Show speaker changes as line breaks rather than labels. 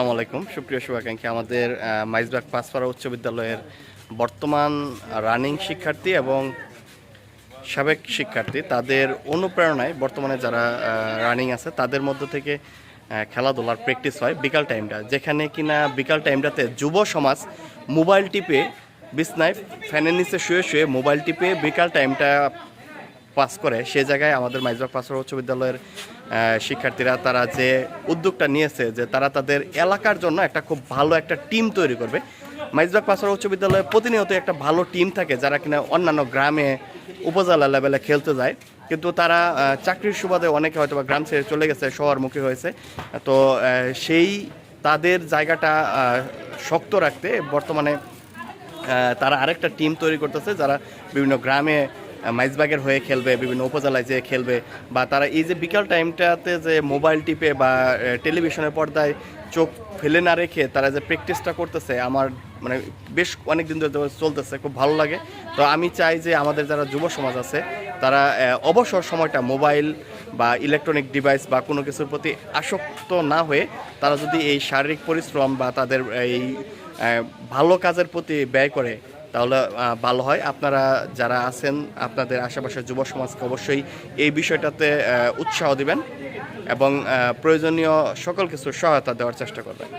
আসসালামু আলাইকুম। সুপ্রিয় শুভাকাঙ্ক্ষী, আমাদের মাইজবাগ পাঁচপাড়া উচ্চ বিদ্যালয়ের বর্তমান রানিং শিক্ষার্থী এবং সাবেক শিক্ষার্থী, তাদের অনুপ্রেরণায় বর্তমানে যারা রানিং আছে, তাদের মধ্য থেকে খেলাধুলার প্র্যাকটিস হয় বিকাল টাইমটা। যেখানে কিনা বিকাল টাইমটাতে যুব সমাজ মোবাইল টিপে, বিছনায় ফ্যানের নিচে শুয়ে শুয়ে মোবাইল টিপে বিকাল টাইমটা পাস করে, সে জায়গায় আমাদের মাইজবাগ পাঁচড়া উচ্চ বিদ্যালয়ের শিক্ষার্থীরা তারা যে উদ্যোগটা নিয়েছে, যে তারা তাদের এলাকার জন্য একটা খুব ভালো একটা টিম তৈরি করবে। মাইজবাগ পাঁচড়া উচ্চ বিদ্যালয়ে প্রতিনিয়ত একটা ভালো টিম থাকে যারা কিনা অন্যান্য গ্রামে উপজেলা লেভেলে খেলতে যায়। কিন্তু তারা চাকরির সুবাদে অনেকে হয়তো বা গ্রাম ছেড়ে চলে গেছে, শহরমুখী হয়েছে। তো সেই তাদের জায়গাটা শক্ত রাখতে বর্তমানে তারা আরেকটা টিম তৈরি করতেছে যারা বিভিন্ন গ্রামে মাইজবাগের হয়ে খেলবে, বিভিন্ন উপজেলায় যেয়ে খেলবে, বা তারা এই যে বিকাল টাইমটাতে যে মোবাইল টিপে বা টেলিভিশনের পর্দায় চোখ ফেলে না রেখে তারা যে প্র্যাকটিসটা করতেছে, আমার মানে বেশ অনেক দিন ধরে চলতেছে, খুব ভালো লাগে। তো আমি চাই যে আমাদের যারা যুব সমাজ আছে, তারা অবসর সময়টা মোবাইল বা ইলেকট্রনিক ডিভাইস বা কোনো কিছুর প্রতি আসক্ত না হয়ে তারা যদি এই শারীরিক পরিশ্রম বা তাদের এই ভালো কাজের প্রতি ব্যয় করে তাহলে ভালো হয়। আপনারা যারা আছেন, আপনাদের আশেপাশের যুব সমাজকে অবশ্যই এই বিষয়টাতে উৎসাহ দিবেন এবং প্রয়োজনীয় সকল কিছু সহায়তা দেওয়ার চেষ্টা করবেন।